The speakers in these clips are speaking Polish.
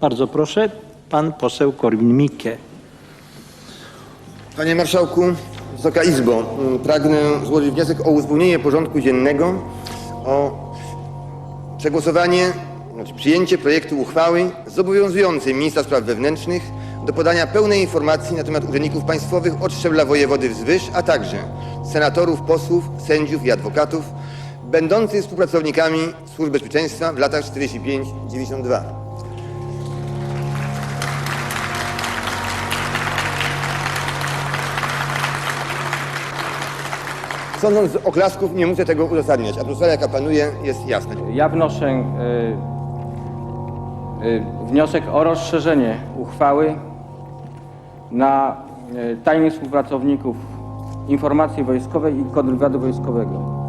Bardzo proszę, pan poseł Korwin-Mikke. Panie Marszałku, Wysoka Izbo, mm, pragnę złożyć wniosek o uzupełnienie porządku dziennego o przegłosowanie, znaczy przyjęcie projektu uchwały zobowiązującej ministra spraw wewnętrznych do podania pełnej informacji na temat urzędników państwowych od szczebla wojewody wzwyż, a także senatorów, posłów, sędziów i adwokatów będących współpracownikami służb bezpieczeństwa w latach 45-92. Sądząc z oklasków, nie muszę tego uzasadniać. Atmosfera, jaka panuje, jest jasna. Ja wnoszę y, y, wniosek o rozszerzenie uchwały na y, tajnych współpracowników informacji wojskowej i kontrwywiadu wojskowego.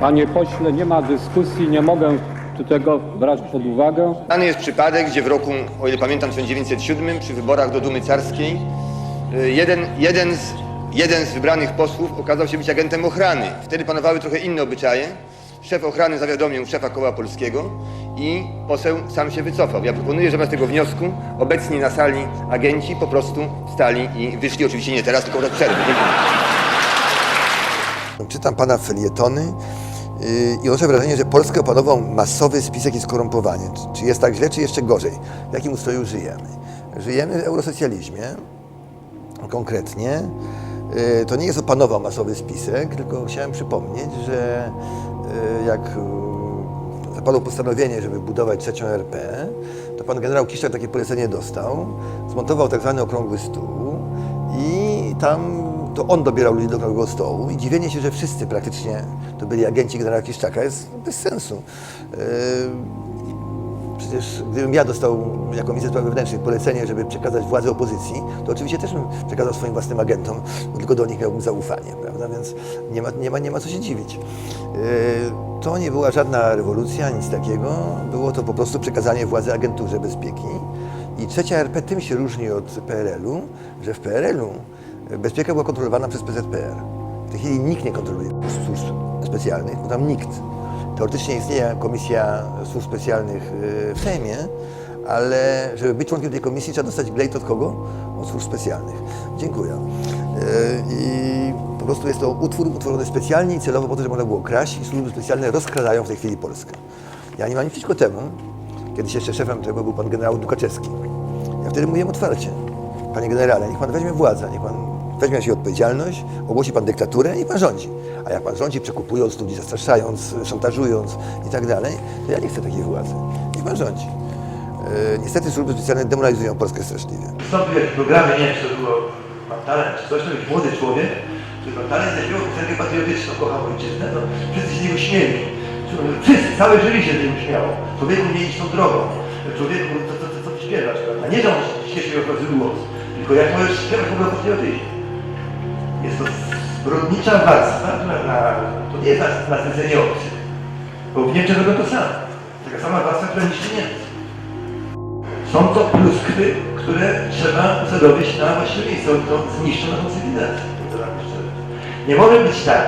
Panie pośle, nie ma dyskusji, nie mogę tu tego brać pod uwagę. Znany jest przypadek, gdzie w roku, o ile pamiętam, 1907 przy wyborach do Dumy Carskiej jeden, jeden, z, jeden z wybranych posłów okazał się być agentem ochrany. Wtedy panowały trochę inne obyczaje. Szef ochrany zawiadomił szefa koła polskiego i poseł sam się wycofał. Ja proponuję, że bez tego wniosku obecni na sali agenci po prostu wstali i wyszli. Oczywiście nie teraz, tylko w przerwy. Czytam pana felietony yy, i odnoszę wrażenie, że Polskę opanował masowy spisek i skorumpowanie. Czy- Czy jest tak źle, czy jeszcze gorzej? W jakim ustroju żyjemy? Żyjemy w eurosocjalizmie, konkretnie. Yy, To nie jest opanował masowy spisek, tylko chciałem przypomnieć, że yy, jak yy, zapadło postanowienie, żeby budować trzecią RP, to pan generał Kiszczak takie polecenie dostał, zmontował tak zwany okrągły stół i tam to on dobierał ludzi do okrągłego stołu i dziwienie się, że wszyscy praktycznie to byli agenci generała Kiszczaka jest bez sensu. Przecież gdybym ja dostał jako minister spraw wewnętrznych polecenie, żeby przekazać władzę opozycji, to oczywiście też bym przekazał swoim własnym agentom, bo tylko do nich miałbym zaufanie, prawda? Więc nie ma, nie ma, nie ma co się dziwić. Yy, To nie była żadna rewolucja, nic takiego. Było to po prostu przekazanie władzy agenturze bezpieki. I trzecia RP tym się różni od PRL-u, że w PRL-u bezpieka była kontrolowana przez PZPR. W tej chwili nikt nie kontroluje służb specjalnych, bo tam nikt. Teoretycznie istnieje Komisja Służb Specjalnych y, w Sejmie, ale żeby być członkiem tej komisji trzeba dostać glejt od kogo? Od służb specjalnych. Dziękuję. Y, I po prostu jest to utwór utworzony specjalnie i celowo po to, żeby można było kraść i służby specjalne rozkradają w tej chwili Polskę. Ja nie mam nic przeciwko temu. Kiedyś jeszcze szefem tego był pan generał Dukaczewski. Ja wtedy mówiłem otwarcie. Panie generale, niech pan weźmie władzę, niech pan weźmie siebie odpowiedzialność, ogłosi pan dyktaturę, niech pan rządzi. A jak pan rządzi, przekupując ludzi, zastraszając, szantażując i tak dalej, to ja nie chcę takiej władzy. Niech pan rządzi. E, niestety służby specjalne demoralizują Polskę straszliwie. wystąpił w programie, nie wiem czy to było Pan Talent czy coś, to był młody człowiek, który Pan Talent zaśpiewał piosenkę patriotyczną, kocham ojczyznę, to wszyscy się z niego śmieli. Wszyscy, całe jury się z niego śmiało. Człowieku nie idź tą drogą. Człowieku, co, co, co, ty śpiewasz, prawda? Nie, że on się okazji głos, tylko jak możesz śpiewać w ogóle. Jest to zbrodnicza warstwa, która na, to nie jest na- nasycenie obcych. Bo w Niemczech robią to samo. Taka sama warstwa, która niszczy Niemcy. Są to pluskwy, które trzeba usadowić na właściwe miejsce. To zniszczą naszą cywilizację. Nie może być tak,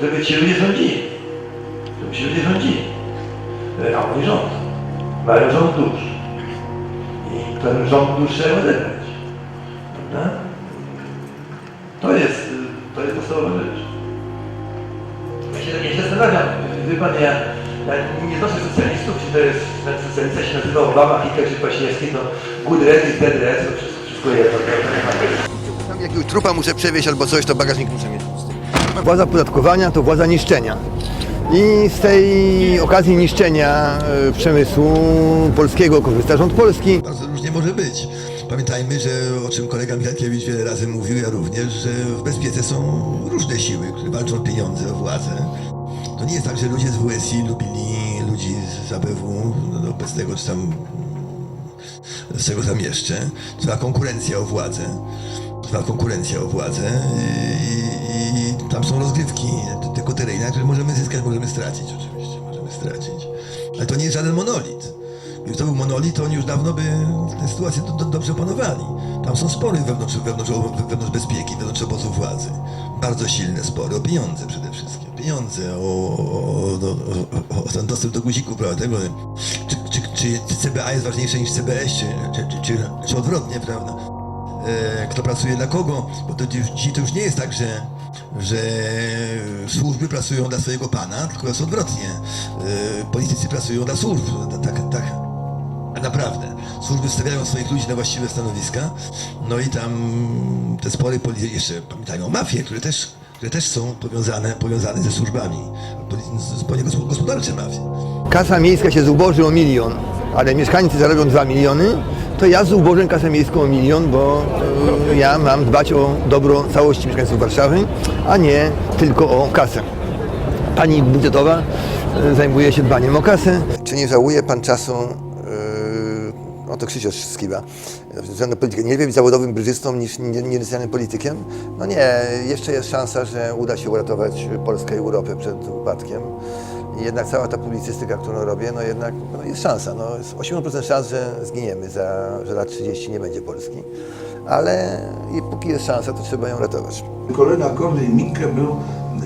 żeby ci ludzie rządzili. Żeby ci ludzie rządzili. E, A oni rządzą. Mają rząd dusz. I ten rząd dusz trzeba odebrać. Prawda? To jest, y, to jest podstawowa rzecz. Ja się, ja się zastanawiam, wie pan, ja, ja nie znoszę socjalistów, czy to jest, ten socjalista się nazywa Obama, Hitler czy Kwaśniewski, to good red is dead red, to wszystko, wszystko jedno. Tam jakiegoś trupa muszę przewieźć albo coś, to bagażnik muszę mieć pusty. Władza podatkowania to władza niszczenia. I z tej okazji niszczenia e, przemysłu polskiego korzysta rząd polski. Bardzo różnie może być. Pamiętajmy, że o czym kolega Michalkiewicz wiele razy mówił, ja również, że w bezpiece są różne siły, które walczą o pieniądze, o władzę. To nie jest tak, że ludzie z WSI lubili ludzi z ABW, no, obecnego czy tam z czego tam jeszcze. Trwa konkurencja o władzę. Trwa konkurencja o władzę i, i, i tam są rozgrywki, tylko tyle. Inaczej możemy zyskać, możemy stracić oczywiście, możemy stracić. Ale to nie jest żaden monolit. Gdyby to był monolit, to oni już dawno by tę sytuację do, do, dobrze opanowali. Tam są spory wewnątrz, wewnątrz, wewnątrz bezpieki, wewnątrz obozu władzy. Bardzo silne spory, o pieniądze przede wszystkim. Pieniądze, o, o, o, o, ten dostęp do guzików, prawda, tego, czy, czy czy CBA jest ważniejsze niż CBS, czy, czy, czy, czy, odwrotnie, prawda? E, kto pracuje dla kogo, bo to to już nie jest tak, że, że służby pracują dla swojego pana, tylko jest odwrotnie. E, politycy pracują dla służb, tak, tak, naprawdę. Służby stawiają swoich ludzi na właściwe stanowiska, no i tam te spory polityczne, jeszcze pamiętają mafie, które też, które też są powiązane, powiązane ze służbami, gos- gospodarcze mafie. Kasa miejska się zuboży o milion, ale mieszkańcy zarobią 2 miliony, to ja zubożę kasę miejską o milion, bo e, ja mam dbać o dobro całości mieszkańców Warszawy, a nie tylko o kasę. Pani budżetowa e, zajmuje się dbaniem o kasę. Czy nie żałuje pan czasu, yy, o to Krzysiu Skiba, względem polityki, nie być zawodowym brzyżystą niż nie- nielicencjonowanym politykiem? No nie, jeszcze jest szansa, że uda się uratować Polskę i Europę przed upadkiem. Jednak cała ta publicystyka, którą robię, no jednak no jest szansa. No, jest 80% szans, że zginiemy, za, że lat 30 nie będzie Polski. Ale póki jest szansa, to trzeba ją ratować. Kolega Korwin Mikke był,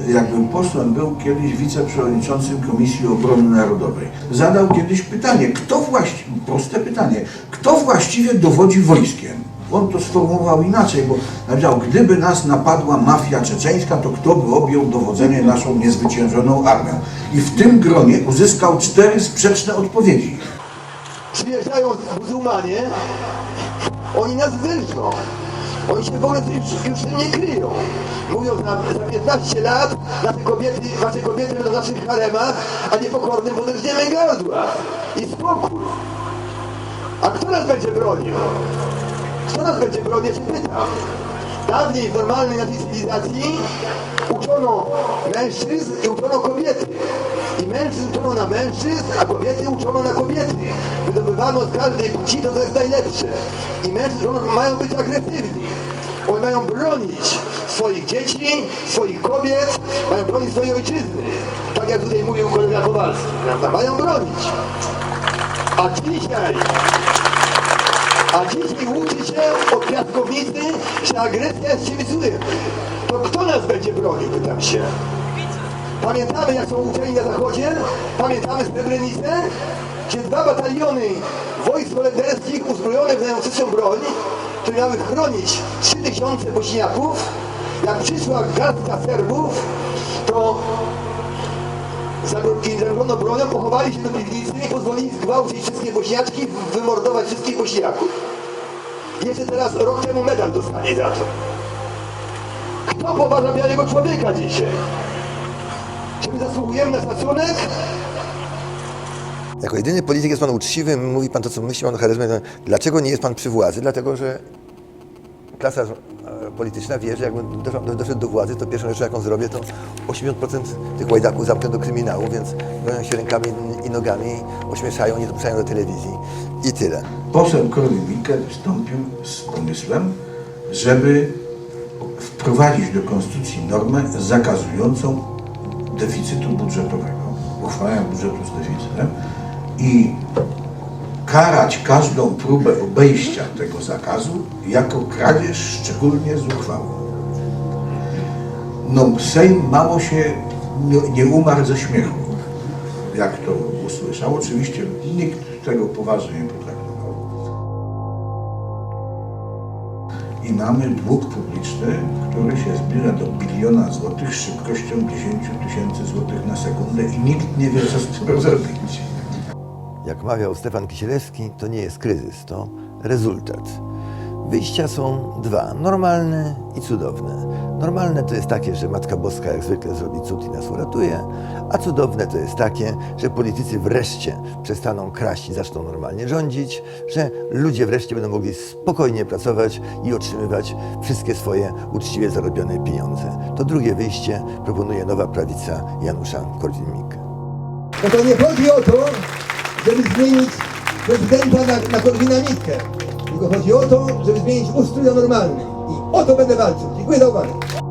jak był posłem, był kiedyś wiceprzewodniczącym Komisji Obrony Narodowej. Zadał kiedyś pytanie, kto właściwie, proste pytanie, kto właściwie dowodzi wojskiem? On to sformułował inaczej, bo napisał, gdyby nas napadła mafia czeczeńska, to kto by objął dowodzenie naszą niezwyciężoną armią? I w tym gronie uzyskał cztery sprzeczne odpowiedzi. Przyjeżdżają muzułmanie, oni nas wyrżną. Oni się w ogóle już, już nie kryją. Mówią, za, za 15 lat nasze kobiety, wasze kobiety będą w naszych haremach, a niepokornym podrżniemy gardła. I spokój. A kto nas będzie bronił? Kto nas będzie bronił, się pytam. Dawniej w normalnej naszej cywilizacji uczono mężczyzn i uczono kobiety. I mężczyzn uczono na mężczyzn, a kobiety uczono na kobiety. Wydobywano z każdej płci to, co jest najlepsze. I mężczyzn mają być agresywni. Oni mają bronić swoich dzieci, swoich kobiet, mają bronić swojej ojczyzny. Tak jak tutaj mówił kolega Kowalski? Mają bronić. A dzisiaj a dzisiaj uczy się od piaskownicy, że agresja jest czymś złym. To kto nas będzie bronił, pytam się. Pamiętamy, jak są uczeni na zachodzie? Pamiętamy Srebrenicę? Gdzie dwa bataliony wojsk holenderskich uzbrojone w najnowszą broń, które miały chronić 3000 bośniaków, jak przyszła garstka Serbów, to i zagrożono bronią, pochowali się do piwnicy i pozwolili zgwałcić wszystkie bośniaczki, wymordować wszystkich bośniaków. Jeszcze teraz rok temu medal dostanie za to. Kto poważa białego człowieka dzisiaj? Czy my zasługujemy na szacunek? Jako jedyny polityk jest pan uczciwy, mówi pan to, co myśli, pan o charyzmie. Dlaczego nie jest pan przy władzy? Dlatego, że klasa e, polityczna wie, że jakbym doszedł, doszedł do władzy, to pierwszą rzecz, jaką zrobię, to 80% tych łajdaków zamknę do kryminału, więc bronią się rękami i nogami, ośmieszają, nie dopuszczają do telewizji i tyle. Poseł Korwin Mikke wystąpił z pomysłem, żeby wprowadzić do Konstytucji normę zakazującą deficytu budżetowego, uchwalania budżetu z deficytem i karać każdą próbę obejścia tego zakazu jako kradzież szczególnie z uchwałą. No, Sejm mało się nie umarł ze śmiechu, jak to usłyszał. Oczywiście nikt tego poważnie nie potraktował. I mamy dług publiczny, który się zbliża do biliona złotych z szybkością 10 tysięcy złotych na sekundę i nikt nie wie, co z tym zrobić. Jak mawiał Stefan Kisielewski, to nie jest kryzys, to rezultat. Wyjścia są dwa, normalne i cudowne. Normalne to jest takie, że Matka Boska jak zwykle zrobi cud i nas uratuje, a cudowne to jest takie, że politycy wreszcie przestaną kraść i zaczną normalnie rządzić, że ludzie wreszcie będą mogli spokojnie pracować i otrzymywać wszystkie swoje uczciwie zarobione pieniądze. To drugie wyjście proponuje nowa prawica Janusza Korwin-Mikke. No to nie chodzi o to, żeby zmienić prezydenta na, na Korwina Mikke. Tylko chodzi o to, żeby zmienić ustrój na normalny. I o to będę walczył. Dziękuję za uwagę.